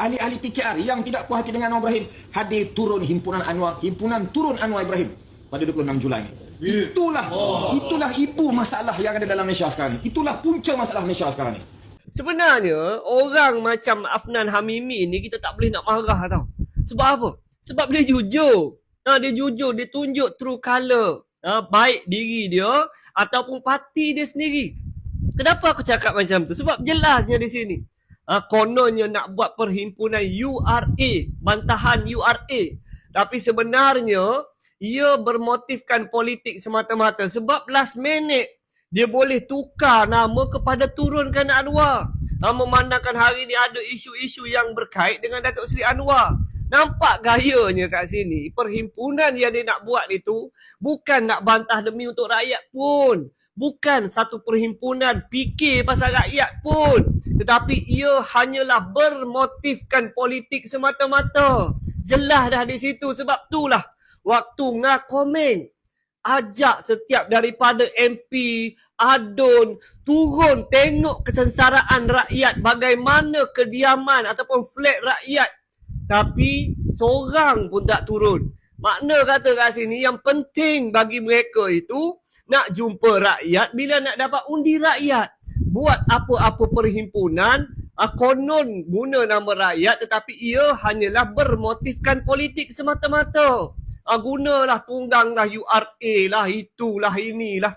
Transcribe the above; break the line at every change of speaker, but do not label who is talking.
ahli-ahli PKR yang tidak puas hati dengan Anwar Ibrahim hadir turun himpunan Anwar, himpunan turun Anwar Ibrahim pada 26 Julai ni. Itulah itulah ibu masalah yang ada dalam Malaysia sekarang ni. Itulah punca masalah Malaysia sekarang ni.
Sebenarnya orang macam Afnan Hamimi ni kita tak boleh nak marah tau. Sebab apa? Sebab dia jujur. Ha, dia jujur, dia tunjuk true colour. Ha, baik diri dia ataupun parti dia sendiri. Kenapa aku cakap macam tu? Sebab jelasnya di sini. Ha, kononnya nak buat perhimpunan URA, bantahan URA. Tapi sebenarnya ia bermotifkan politik semata-mata sebab last minute dia boleh tukar nama kepada turunkan Anwar. Ha, memandangkan hari ni ada isu-isu yang berkait dengan Datuk Seri Anwar. Nampak gayanya kat sini. Perhimpunan yang dia nak buat itu bukan nak bantah demi untuk rakyat pun. Bukan satu perhimpunan fikir pasal rakyat pun. Tetapi ia hanyalah bermotifkan politik semata-mata. Jelas dah di situ sebab itulah waktu ngah komen ajak setiap daripada MP, Adun turun tengok kesengsaraan rakyat bagaimana kediaman ataupun flat rakyat tapi seorang pun tak turun. Makna kata kat sini yang penting bagi mereka itu nak jumpa rakyat bila nak dapat undi rakyat. Buat apa-apa perhimpunan ah, konon guna nama rakyat tetapi ia hanyalah bermotifkan politik semata-mata. Ah, gunalah tunggang lah URA lah itulah inilah